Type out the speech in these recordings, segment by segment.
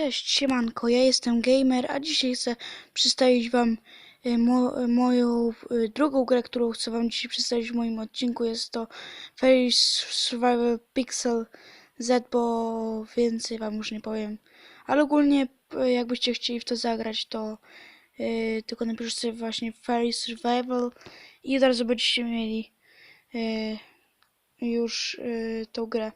Cześć, siemanko, ja jestem Gamer, a dzisiaj chcę przedstawić wam y, mo moją y, drugą grę, którą chcę wam dzisiaj przedstawić w moim odcinku. Jest to Fairy Survival Pixel Z, bo więcej wam już nie powiem. Ale ogólnie jakbyście chcieli w to zagrać, to y, tylko napiszcie sobie właśnie Fairy Survival i od razu będziecie mieli y, już y, tą grę.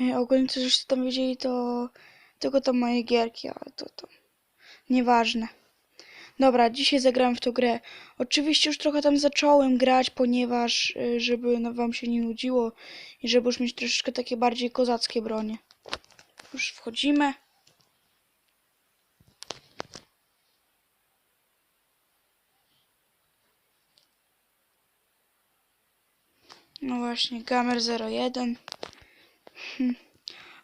E, Ogólnie to, żeście tam wiedzieli, to tylko tam moje gierki, ale to to nieważne. Dobra, dzisiaj zagrałem w tą grę. Oczywiście już trochę tam zacząłem grać, ponieważ y, żeby no, wam się nie nudziło i żeby już mieć troszeczkę takie bardziej kozackie bronie. Już wchodzimy. No właśnie, Gamer 01. Hmm.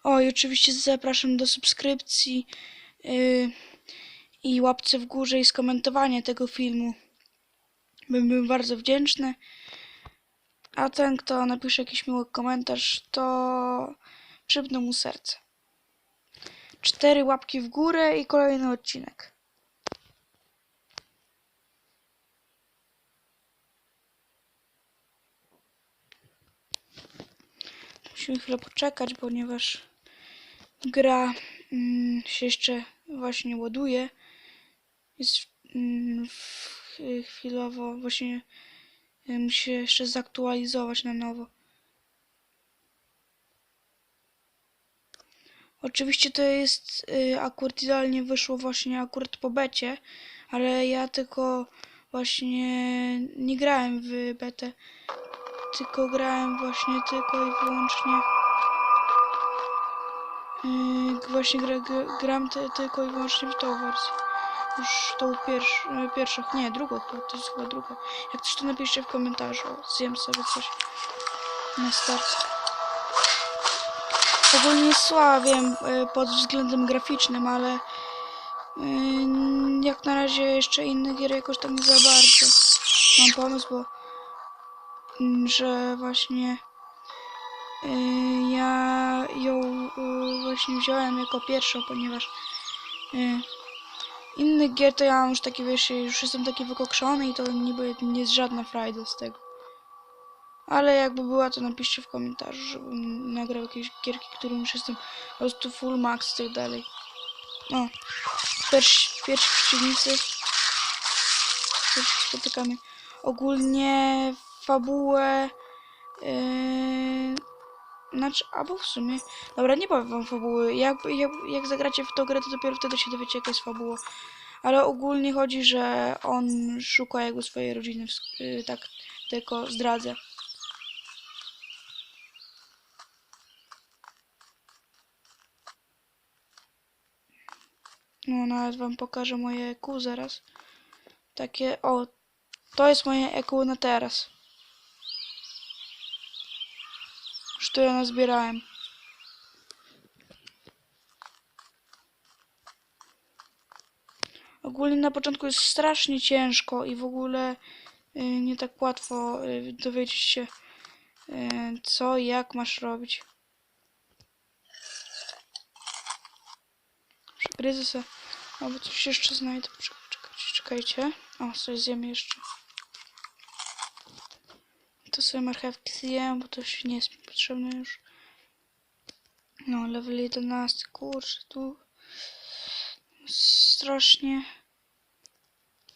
O, i oczywiście zapraszam do subskrypcji yy, i łapce w górze i skomentowania tego filmu. Bym był bardzo wdzięczny. A ten, kto napisze jakiś miły komentarz, to przypnę mu serce. Cztery łapki w górę i kolejny odcinek. Musimy chwilę poczekać, ponieważ gra mm, się jeszcze właśnie ładuje. Jest mm, chwilowo właśnie musi się jeszcze zaktualizować na nowo. Oczywiście to jest y, akurat idealnie wyszło właśnie akurat po becie, ale ja tylko właśnie nie grałem w betę, tylko grałem właśnie tylko i wyłącznie yy, właśnie gra, gra, gram ty, tylko i wyłącznie w tą wersję. Już tą pierwsz, yy, pierwszą, nie, drugą to jest chyba druga. Jak coś to napiszcie w komentarzu, zjem sobie coś na start. Ogólnie wiem, yy, pod względem graficznym, ale yy, jak na razie jeszcze innych gier jakoś tak nie za bardzo. Mam pomysł, bo że właśnie y, ja ją y, właśnie wziąłem jako pierwszą, ponieważ y, innych gier to ja mam już takie, wiesz, już jestem taki wykokszony i to niby nie jest żadna frajda z tego. Ale jakby była, to napiszcie w komentarzu, żebym nagrał jakieś gierki, którym już jestem po prostu full max i tak dalej. O, pierwsi, pierwsi przeciwnicy. Pierwsi spotykamy. Ogólnie fabułę. Yy, znaczy, albo w sumie. Dobra, nie powiem wam fabuły. Jak, jak, jak zagracie w tą grę, to dopiero wtedy się dowiecie, jaka jest fabuła. Ale ogólnie chodzi, że on szuka jakby swojej rodziny. Yy, tak, tylko zdradzę. No, nawet wam pokażę moje EQ zaraz. Takie, o, to jest moje EQ na teraz. Ja nazbierałem. Ogólnie na początku jest strasznie ciężko i w ogóle y, nie tak łatwo y, dowiedzieć się y, co jak masz robić. Przegryzę se. Albo coś jeszcze znajdę. Czekaj, czekajcie, czekajcie. O, coś zjem jeszcze. To sobie marchewki zjem, bo to się nie jest mi potrzebne już. No, level 11, kurczę, tu strasznie.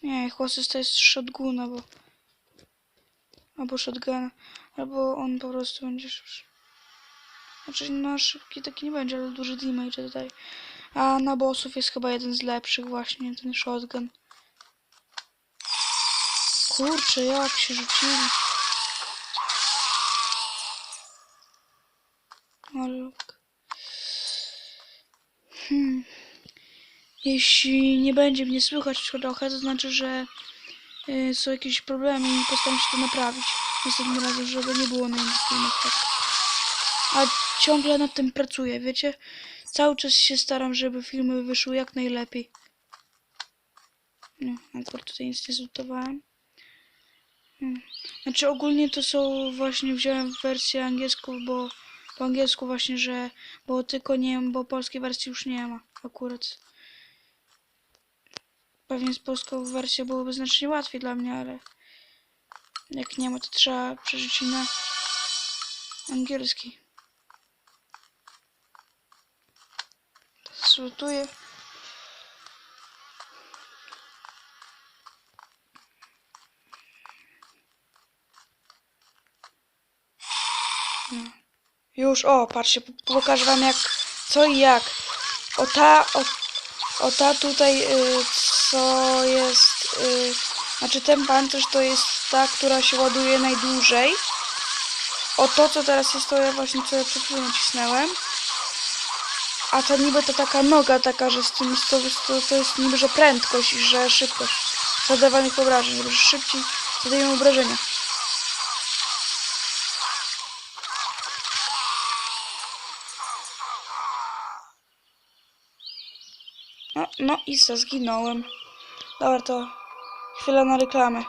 Nie, chłosy to jest shotguna, bo albo shotguna, albo on po prostu będzie szybszy. Znaczy, no szybki taki nie będzie, ale duży damage tutaj. A na bossów jest chyba jeden z lepszych właśnie, ten shotgun. Kurczę, jak się rzucili. Ale... Hmm. Jeśli nie będzie mnie słychać trochę, to znaczy, że y, są jakieś problemy i postaram się to naprawić. Następnym razem, żeby nie było na innych tak. A ciągle nad tym pracuję, wiecie? Cały czas się staram, żeby filmy wyszły jak najlepiej. No, akurat tutaj nic nie zlutowałem. Hmm. Znaczy ogólnie to są właśnie wziąłem wersję angielską, bo po angielsku właśnie, że bo tylko nie wiem, bo polskiej wersji już nie ma akurat. Pewnie z polską wersją byłoby znacznie łatwiej dla mnie, ale jak nie ma, to trzeba przeżyć na angielski. Teraz Już, o, patrzcie, po- pokażę wam jak, co i jak. O ta, o, o ta tutaj, y, co jest, y, znaczy ten pancerz to jest ta, która się ładuje najdłużej. O to, co teraz jest, to ja właśnie co ja przed chwilą nacisnąłem. A ta niby to taka noga taka, że z tym, to, to, to jest niby, że prędkość i że szybkość zadawanych obrażeń, żeby szybciej zadajemy obrażenia. No, i co, zginąłem. Dobra, to chwila na reklamę.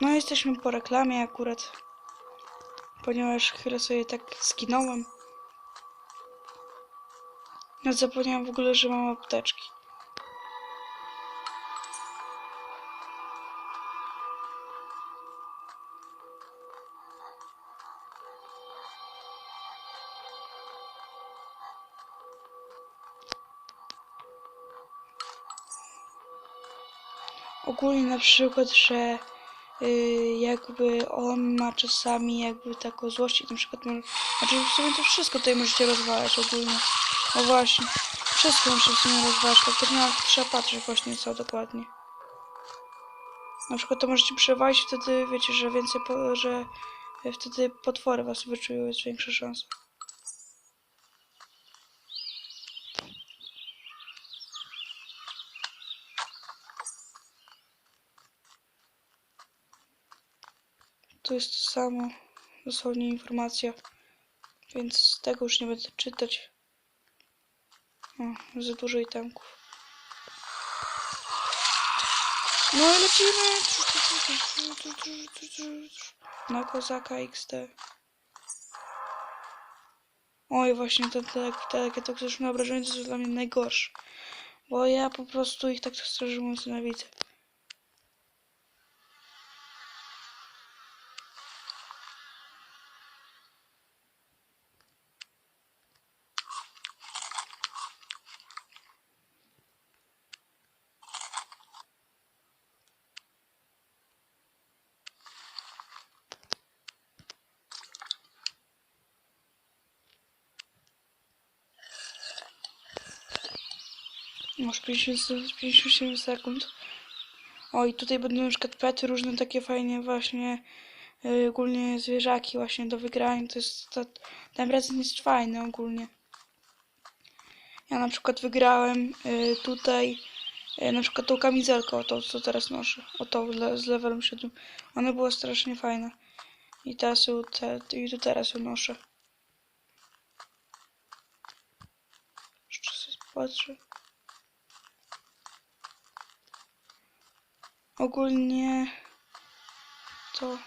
No, jesteśmy po reklamie akurat. Ponieważ chwilę sobie tak zginąłem. No, zapomniałem w ogóle, że mam apteczki. Ogólnie na przykład, że y, jakby on ma czasami jakby taką złość i na przykład może, znaczy w sumie to wszystko tutaj możecie rozwalać ogólnie. No właśnie, wszystko muszę w sumie rozwalać, tylko nie trzeba patrzeć właśnie co dokładnie. Na przykład to możecie przewalić wtedy wiecie, że więcej, po, że wtedy potwory was wyczują, jest większa szansa. To jest to samo, dosłownie informacja, więc tego już nie będę czytać. O, za dużo itemków. No i lecimy! Na kozaka XT. Oj, właśnie te, te, te takie toksyczne obrażenia to są dla mnie najgorsze. Bo ja po prostu ich tak szczerze mówiąc nienawidzę. Masz 50, se- 57 sekund. O i tutaj będą na przykład pety różne takie fajnie właśnie yy, ogólnie zwierzaki właśnie do wygrania. To jest to, ten prezent jest fajny ogólnie. Ja na przykład wygrałem yy, tutaj yy, na przykład tą kamizelkę, o to co teraz noszę. O le, z levelem 7. Ona była strasznie fajna. I teraz ją, te, i teraz ją noszę. Jeszcze sobie patrzę. Ogólnie to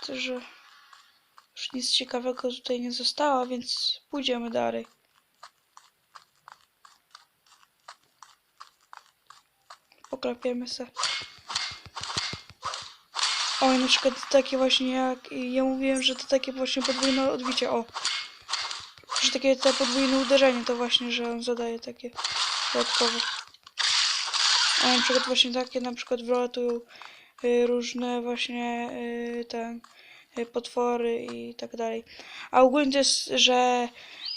widzę, że już nic ciekawego tutaj nie zostało, więc pójdziemy dalej. Poklepiemy se. O, i na przykład takie właśnie jak ja mówiłem, że to takie właśnie podwójne odbicie. O, że takie te podwójne uderzenie to właśnie, że on zadaje takie dodatkowe. A na przykład właśnie takie na przykład wylatują y, różne właśnie y, ten y, potwory i tak dalej. A ogólnie to jest, że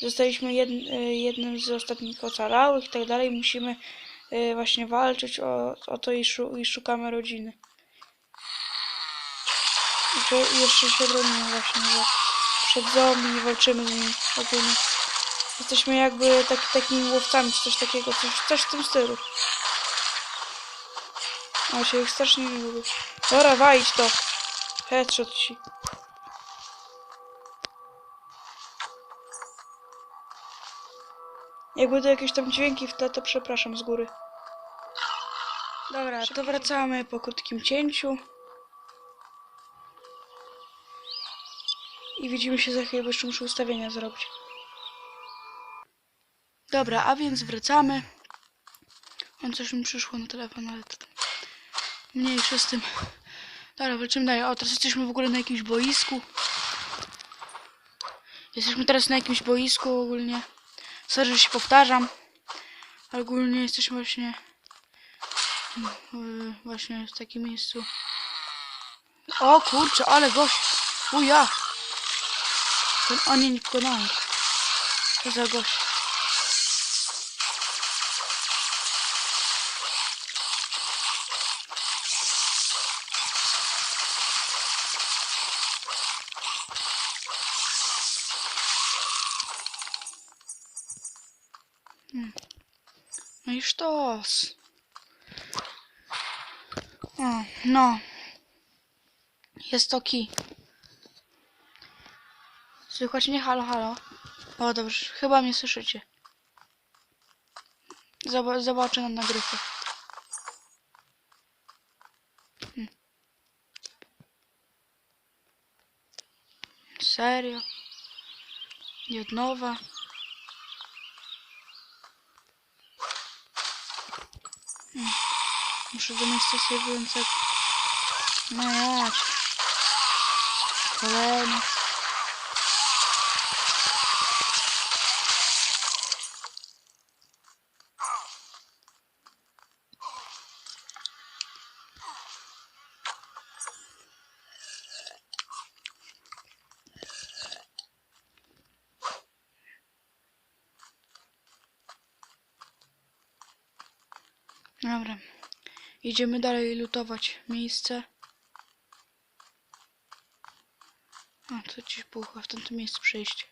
zostaliśmy jed, jednym z ostatnich ocalałych i tak dalej. Musimy właśnie walczyć o, o to i, szu, i szukamy rodziny. I jeszcze się bronimy właśnie, że przed zombie walczymy z nimi ogólnie. Jesteśmy jakby tak, takimi łowcami, czy coś takiego, coś, coś w tym stylu. A się ich strasznie nie lubię. Dobra, walić to. Headshot ci. Jak będą jakieś tam dźwięki w tle, to przepraszam z góry. Dobra, to wracamy po krótkim cięciu. I widzimy się za chwilę, bo jeszcze muszę ustawienia zrobić. Dobra, a więc wracamy. On coś mi przyszło na telefon, ale to mniejsze z tym. Dobra, wrócimy dalej. O, teraz jesteśmy w ogóle na jakimś boisku. Jesteśmy teraz na jakimś boisku ogólnie. Sorry, że się powtarzam. Ale ogólnie jesteśmy właśnie właśnie w takim miejscu. O kurczę, ale gość. Uja. Ten, o nie, nie pokonałem. Co za gość. Sztos. O, no. Jest to key. Słychać mnie? Halo, halo. O, dobrze. Chyba mnie słyszycie. Zob zobaczę na nagrywkę. Hmm. Serio? Nie od nowa? Muszę do miejsca sobie wyjąć jak... No jak? Kolejny. Dobra. Idziemy dalej lutować miejsce. A, gdzieś było chyba w tamtym miejscu przejście.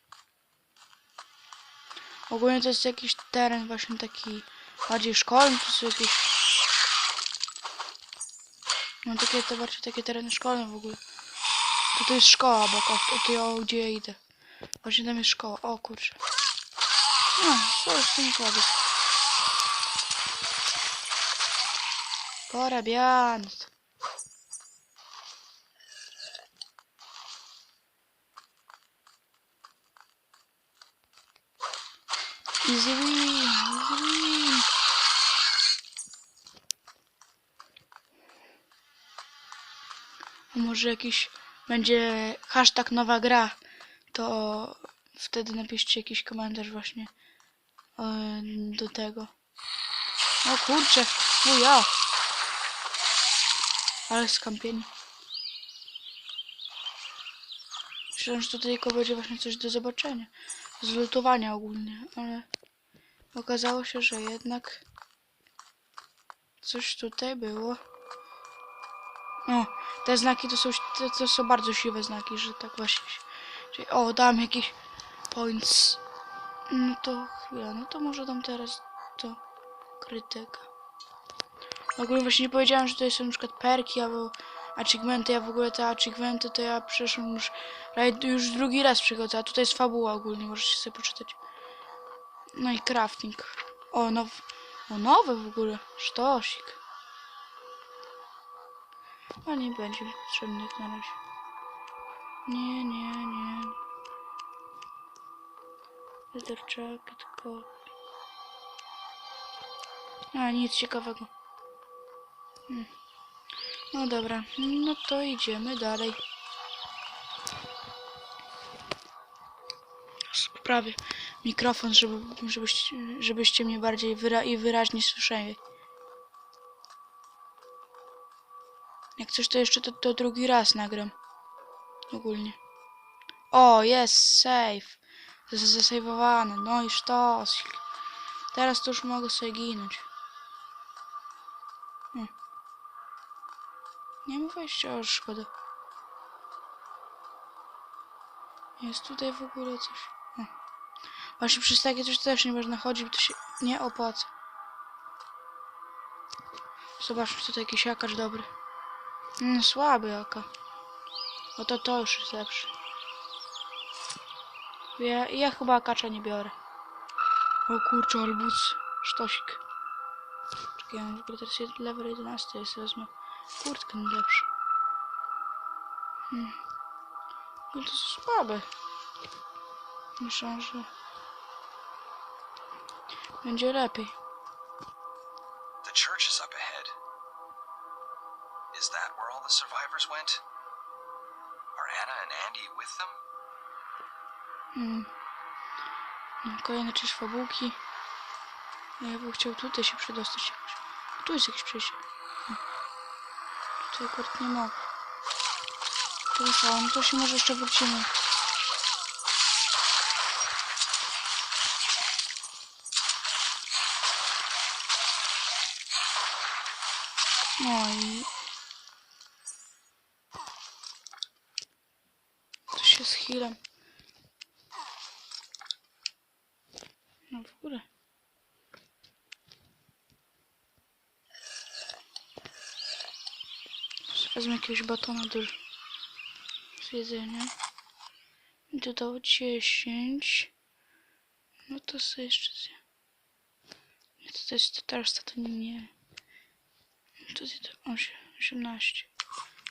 Ogólnie to jest jakiś teren właśnie taki bardziej szkolny, to są jakieś... No takie, to bardziej takie tereny szkolne w ogóle. To to jest szkoła o, to, to ja, gdzie ja idę. Właśnie tam jest szkoła, o kurczę. No, to jest ten słaby. Porabiant. Easy win, easy win. Może jakiś będzie hashtag nowa gra, to wtedy napiszcie jakiś komentarz właśnie e, do tego. O kurczę, o ja. Ale skampieni. Myślałem, że tutaj tylko będzie właśnie coś do zobaczenia. Zlutowania ogólnie, ale okazało się, że jednak coś tutaj było. O, te znaki to są, to, to są bardzo siwe znaki, że tak właśnie. Czyli, o, dam jakiś points. No to chwila, no to może dam teraz to krytyka. Ogólnie właśnie nie powiedziałem, że to są na przykład perki albo achievementy. Ja w ogóle te achievementy to ja przeszłam już, już drugi raz przychodzę, a tutaj jest fabuła ogólnie, możecie sobie poczytać. No i crafting. O, now, o nowe w ogóle, sztosik. A nie będzie potrzebnych na razie. Nie, nie, nie. Leather jacket, tylko... A, nic ciekawego. No dobra, no to idziemy dalej. Poprawię mikrofon, żeby, żebyście, żebyście mnie bardziej wyra i wyraźnie słyszeli. Jak coś, to jeszcze to, to drugi raz nagram. Ogólnie. O, jest save. Z- Zasejwowane. No i sztos. Teraz to już mogę sobie ginąć. Nie ma wejścia, aż szkoda. Jest tutaj w ogóle coś. O. Właśnie przez takie coś też nie można chodzić, bo to się nie opłaca. Zobaczmy, tutaj jakiś jakacz dobry. No, słaby jaka. O to już jest lepszy. Ja, ja chyba akacza nie biorę. O kurczę, albus. Sztosik. Czekaj, ja mam w ogóle teraz level 11 jest, wezmę kurtkę najlepszą. Hmm. No to są słabe. Myślę, że będzie lepiej. The church is up ahead. Is that where all the survivors went? Are Anna and Andy with them? Hmm. No, Kolejne czyś fabułki. Ja bym chciał tutaj się przedostać jakoś. Tu jest jakieś przejście. Hmm. Tutaj akurat nie mogę. To wysłałem, to się może jeszcze wrócimy. No i... To się z healem. No w górę. Wezmę jakiegoś batona do z jedzenia. I dodał 10. No to sobie jeszcze. Nie, to, to jest to reszta to nie, To jest 8, 18.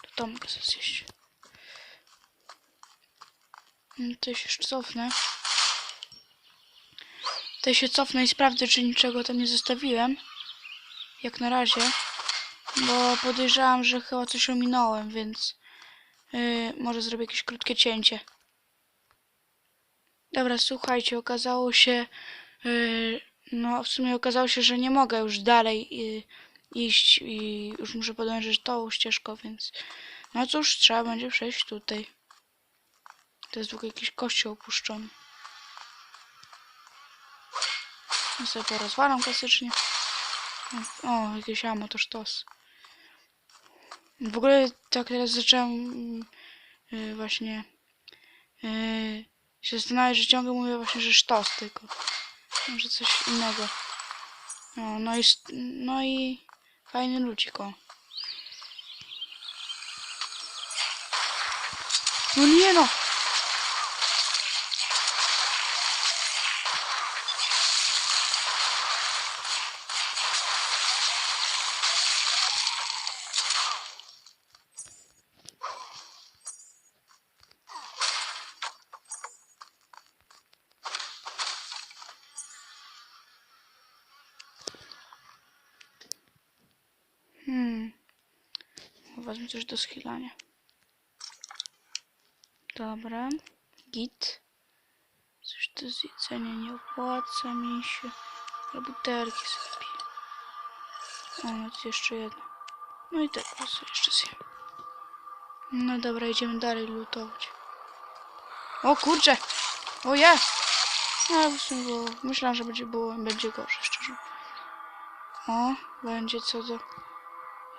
To to mogę sobie zjeść. No to się jeszcze cofnę. Tutaj się cofnę i sprawdzę, czy niczego tam nie zostawiłem. Jak na razie. Bo podejrzewam, że chyba coś ominąłem, więc yy, może zrobię jakieś krótkie cięcie. Dobra, słuchajcie, okazało się, yy, no w sumie okazało się, że nie mogę już dalej yy, iść i już muszę podążyć tą ścieżką, więc no cóż, trzeba będzie przejść tutaj. To jest tylko jakiś kościół opuszczony. Ja sobie porozwalam klasycznie. O, jakieś amo, to sztos. W ogóle tak teraz zacząłem mm, y, właśnie y, się zastanawiać, że ciągle mówię właśnie, że sztos tylko. Może coś innego. No, no i, no i fajny ludzik, o. No nie no! Hmm. Wezmę coś do schylania. Dobra. Git. Coś do zjedzenia nie opłaca mi się. Butelki sobie. O, no to jeszcze jedno. No i tak sobie jeszcze zjem. No dobra, idziemy dalej lutować. O kurczę! O ja! No, w sumie było. Myślałam, że będzie było, będzie gorzej, szczerze. O, będzie co do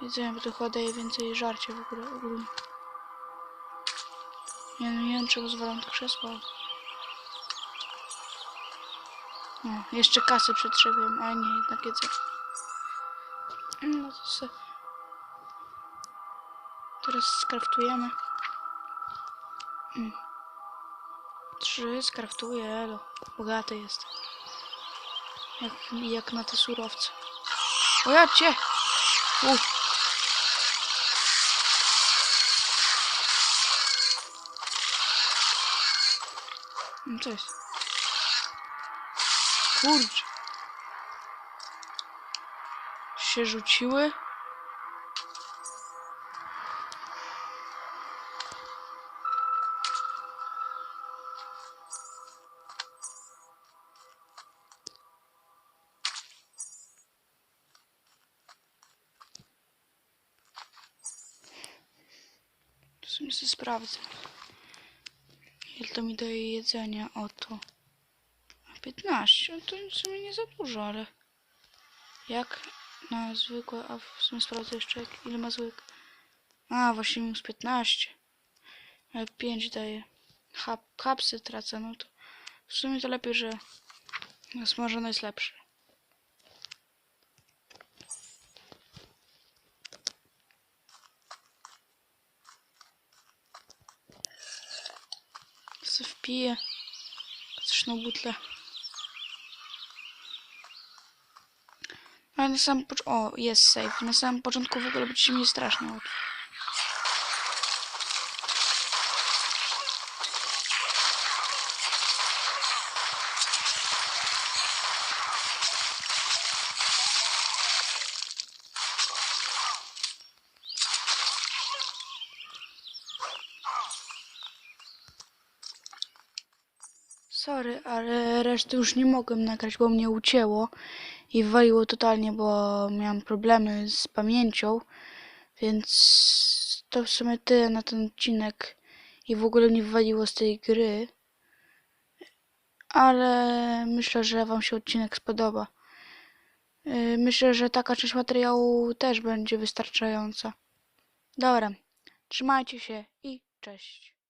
jedzenia, bo to daje więcej żarcia w ogóle ogólnie. Nie, no nie wiem, czemu zwalam to krzesło. ale- O, jeszcze kasy przetrzebiłem, ale nie, jednak jedzenie. No to se... Teraz skraftujemy. Mm. Trzy skraftuję, elo. Bogaty jest. Jak, jak na te surowce. O ja cię! U. No co jest? Kurczę. Się rzuciły. W sumie sobie sprawdzę. To mi daje jedzenia? Oto. 15. No to w sumie nie za dużo, ale... Jak na zwykłe... A w sumie sprawdzę jeszcze jak, ile ma zwykłe. A, właśnie minus 15. Ale 5 daje. Hap, hapsy tracę, no to... W sumie to lepiej, że... Smażone jest lepsze. Wpiję. Zresztą butlę. Ale na samym początku... O, jest safe. Na samym początku w ogóle będzie mi strasznie łatwo. Sorry, ale reszty już nie mogłem nagrać, bo mnie ucięło i waliło totalnie, bo miałem problemy z pamięcią, więc to w sumie tyle na ten odcinek i w ogóle mnie wywaliło z tej gry, ale myślę, że wam się odcinek spodoba. Yy, Myślę, że taka część materiału też będzie wystarczająca. Dobra, trzymajcie się i cześć.